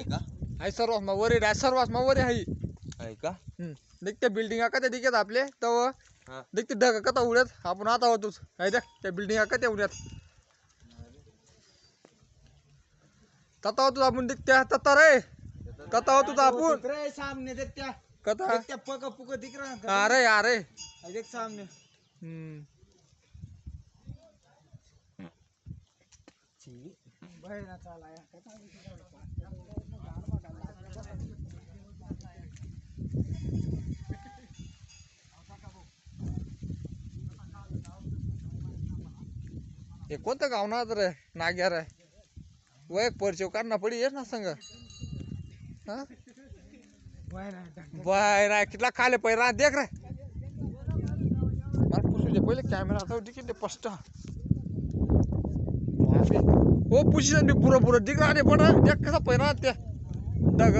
आहे का? आहे सर्वात मग वरी आहे सर्वात मग वरी आहे आहे का? हम्म. देख त्या बिल्डिंग का त्या दिसत आपले तव. हा. ढग कथा उड्यात आपण आता होतोच आहे देख त्या बिल्डिंग का त्या उड्यात तता होतो आपण तता रे. कथा होतो आपण. रे सामने देख कथा. त्या पका दिख रहा अरे अरे. देख सामने. हम्म. चालाया हे कोणतं गाव ना रे नाग्यार आहे? वय परचेव काढणं पडी येस ना संग. हा? बाय राय कितला खाले पैरा देख रे. मला पुसूचे पहिले कॅमेरा आता दिखे ते स्पष्ट ओ पुशी पुरं पुरं दिख रहा पण देख कसा पैरा त्या डग